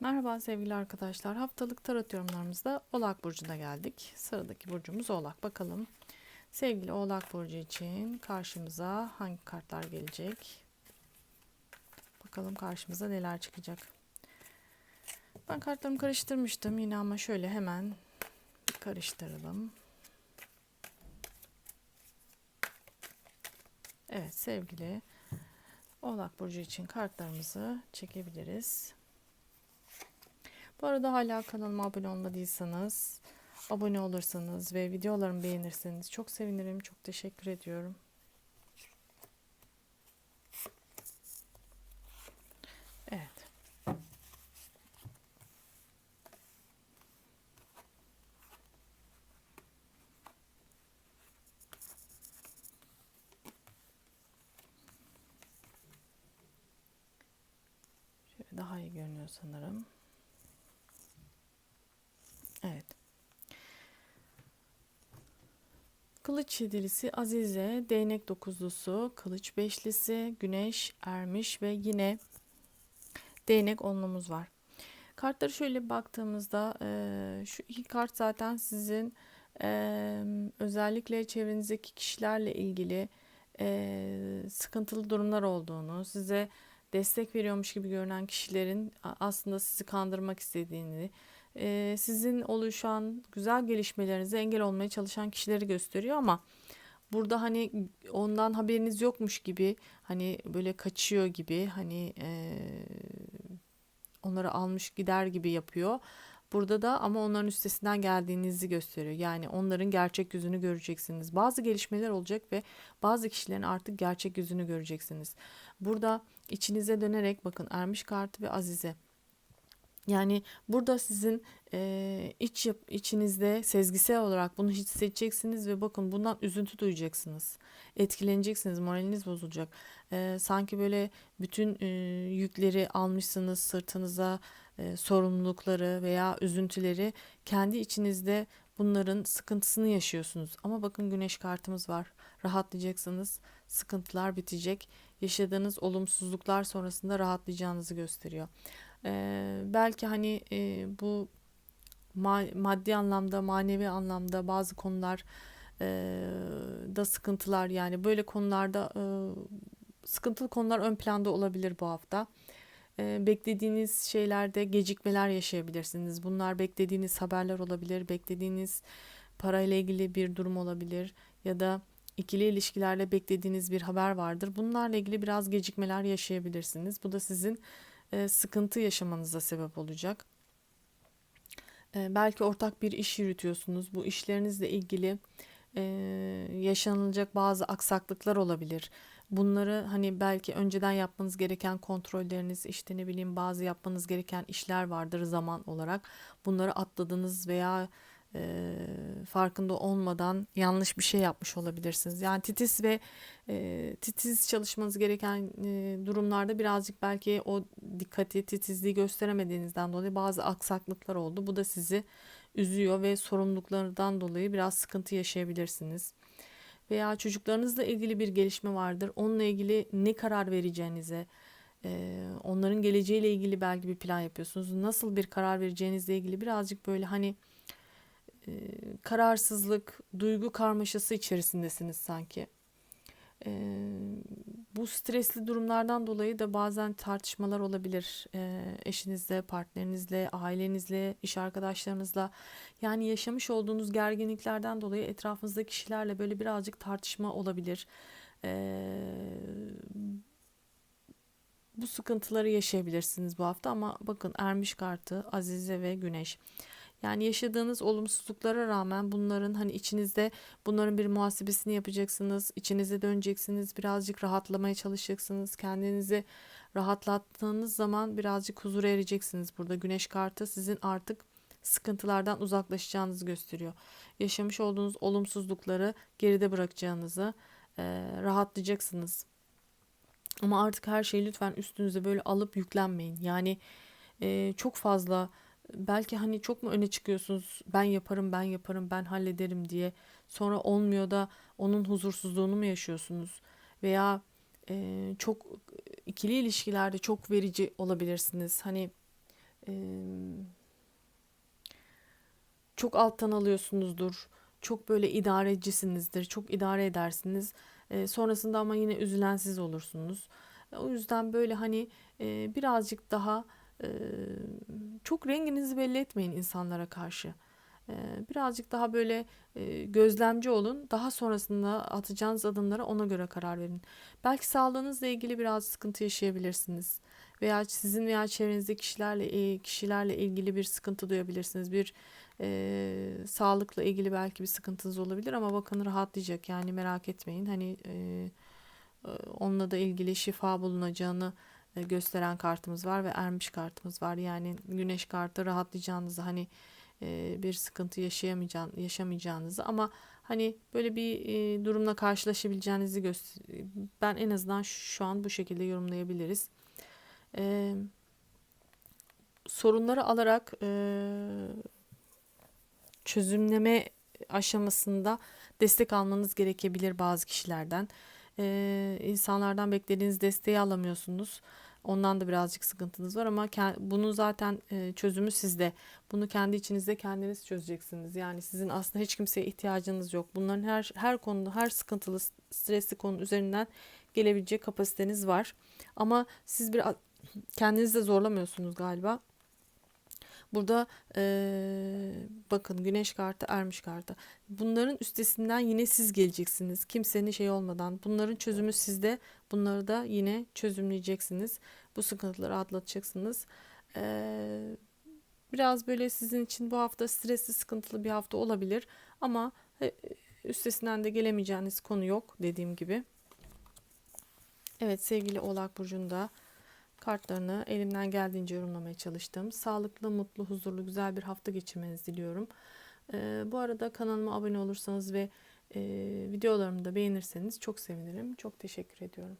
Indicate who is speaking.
Speaker 1: Merhaba sevgili arkadaşlar. Haftalık tarot yorumlarımızda Oğlak Burcu'na geldik. Sıradaki burcumuz Oğlak. Bakalım sevgili Oğlak Burcu için karşımıza hangi kartlar gelecek? Bakalım karşımıza neler çıkacak. Ben kartlarımı karıştırmıştım yine ama şöyle hemen karıştıralım. Evet sevgili Oğlak Burcu için kartlarımızı çekebiliriz. Bu arada hala kanalıma abone olmadıysanız abone olursanız ve videolarımı beğenirseniz çok sevinirim. Çok teşekkür ediyorum. Evet. Şöyle daha iyi görünüyor sanırım. Evet. Kılıç yedilisi Azize, değnek dokuzlusu, kılıç beşlisi, güneş, ermiş ve yine değnek onlumuz var. Kartları şöyle baktığımızda e, şu iki kart zaten sizin e, özellikle çevrenizdeki kişilerle ilgili e, sıkıntılı durumlar olduğunu, size destek veriyormuş gibi görünen kişilerin aslında sizi kandırmak istediğini, e, sizin oluşan güzel gelişmelerinize engel olmaya çalışan kişileri gösteriyor ama burada hani ondan haberiniz yokmuş gibi hani böyle kaçıyor gibi hani e, onları almış gider gibi yapıyor. Burada da ama onların üstesinden geldiğinizi gösteriyor. Yani onların gerçek yüzünü göreceksiniz. Bazı gelişmeler olacak ve bazı kişilerin artık gerçek yüzünü göreceksiniz. Burada içinize dönerek bakın Ermiş kartı ve Azize yani burada sizin e, iç içinizde sezgisel olarak bunu hissedeceksiniz ve bakın bundan üzüntü duyacaksınız. Etkileneceksiniz, moraliniz bozulacak. E, sanki böyle bütün e, yükleri almışsınız sırtınıza, e, sorumlulukları veya üzüntüleri kendi içinizde bunların sıkıntısını yaşıyorsunuz. Ama bakın güneş kartımız var. Rahatlayacaksınız. Sıkıntılar bitecek. Yaşadığınız olumsuzluklar sonrasında rahatlayacağınızı gösteriyor. Ee, belki hani e, bu ma- maddi anlamda, manevi anlamda bazı konular e, da sıkıntılar yani böyle konularda e, sıkıntılı konular ön planda olabilir bu hafta. E, beklediğiniz şeylerde gecikmeler yaşayabilirsiniz. Bunlar beklediğiniz haberler olabilir, beklediğiniz parayla ilgili bir durum olabilir ya da ikili ilişkilerde beklediğiniz bir haber vardır. Bunlarla ilgili biraz gecikmeler yaşayabilirsiniz. Bu da sizin e, sıkıntı yaşamanıza sebep olacak. E, belki ortak bir iş yürütüyorsunuz. Bu işlerinizle ilgili e, yaşanılacak bazı aksaklıklar olabilir. Bunları hani belki önceden yapmanız gereken kontrolleriniz, işte ne bileyim bazı yapmanız gereken işler vardır zaman olarak. Bunları atladınız veya e, farkında olmadan yanlış bir şey yapmış olabilirsiniz. Yani titiz ve e, titiz çalışmanız gereken e, durumlarda birazcık belki o dikkati, titizliği gösteremediğinizden dolayı bazı aksaklıklar oldu. Bu da sizi üzüyor ve sorumluluklardan dolayı biraz sıkıntı yaşayabilirsiniz. Veya çocuklarınızla ilgili bir gelişme vardır. Onunla ilgili ne karar vereceğinize, e, onların geleceğiyle ilgili belki bir plan yapıyorsunuz. Nasıl bir karar vereceğinizle ilgili birazcık böyle hani e, kararsızlık, duygu karmaşası içerisindesiniz sanki. E, bu stresli durumlardan dolayı da bazen tartışmalar olabilir e, eşinizle, partnerinizle, ailenizle, iş arkadaşlarınızla. Yani yaşamış olduğunuz gerginliklerden dolayı etrafınızdaki kişilerle böyle birazcık tartışma olabilir. E, bu sıkıntıları yaşayabilirsiniz bu hafta ama bakın Ermiş kartı, Azize ve Güneş. Yani yaşadığınız olumsuzluklara rağmen bunların hani içinizde bunların bir muhasebesini yapacaksınız. içinize döneceksiniz. Birazcık rahatlamaya çalışacaksınız. Kendinizi rahatlattığınız zaman birazcık huzura ereceksiniz. Burada güneş kartı sizin artık sıkıntılardan uzaklaşacağınızı gösteriyor. Yaşamış olduğunuz olumsuzlukları geride bırakacağınızı, e, rahatlayacaksınız. Ama artık her şeyi lütfen üstünüze böyle alıp yüklenmeyin. Yani e, çok fazla belki hani çok mu öne çıkıyorsunuz ben yaparım ben yaparım ben hallederim diye sonra olmuyor da onun huzursuzluğunu mu yaşıyorsunuz veya e, çok ikili ilişkilerde çok verici olabilirsiniz hani e, çok alttan alıyorsunuzdur. Çok böyle idarecisinizdir. Çok idare edersiniz. E, sonrasında ama yine üzülen siz olursunuz. O yüzden böyle hani e, birazcık daha çok renginizi belli etmeyin insanlara karşı. Birazcık daha böyle gözlemci olun. Daha sonrasında atacağınız adımlara ona göre karar verin. Belki sağlığınızla ilgili biraz sıkıntı yaşayabilirsiniz. Veya sizin veya çevrenizdeki kişilerle e, kişilerle ilgili bir sıkıntı duyabilirsiniz. Bir e, sağlıkla ilgili belki bir sıkıntınız olabilir ama bakın rahatlayacak yani merak etmeyin. Hani e, onunla da ilgili şifa bulunacağını gösteren kartımız var ve ermiş kartımız var. Yani güneş kartı rahatlayacağınızı hani e, bir sıkıntı yaşayamayacağın, yaşamayacağınızı ama hani böyle bir e, durumla karşılaşabileceğinizi göster ben en azından şu an bu şekilde yorumlayabiliriz. E, sorunları alarak e, çözümleme aşamasında destek almanız gerekebilir bazı kişilerden. Ee, insanlardan beklediğiniz desteği alamıyorsunuz. Ondan da birazcık sıkıntınız var ama bunun zaten e, çözümü sizde. Bunu kendi içinizde kendiniz çözeceksiniz. Yani sizin aslında hiç kimseye ihtiyacınız yok. Bunların her her konuda, her sıkıntılı, stresli konu üzerinden gelebilecek kapasiteniz var. Ama siz bir kendinizi de zorlamıyorsunuz galiba. Burada eee, bakın güneş kartı, ermiş kartı. Bunların üstesinden yine siz geleceksiniz. Kimsenin şey olmadan. Bunların çözümü sizde. Bunları da yine çözümleyeceksiniz. Bu sıkıntıları atlatacaksınız. Eee, biraz böyle sizin için bu hafta stresli, sıkıntılı bir hafta olabilir. Ama e, üstesinden de gelemeyeceğiniz konu yok dediğim gibi. Evet sevgili Oğlak Burcu'nda kartlarını elimden geldiğince yorumlamaya çalıştım. Sağlıklı, mutlu, huzurlu, güzel bir hafta geçirmenizi diliyorum. Ee, bu arada kanalıma abone olursanız ve e, videolarımı da beğenirseniz çok sevinirim. Çok teşekkür ediyorum.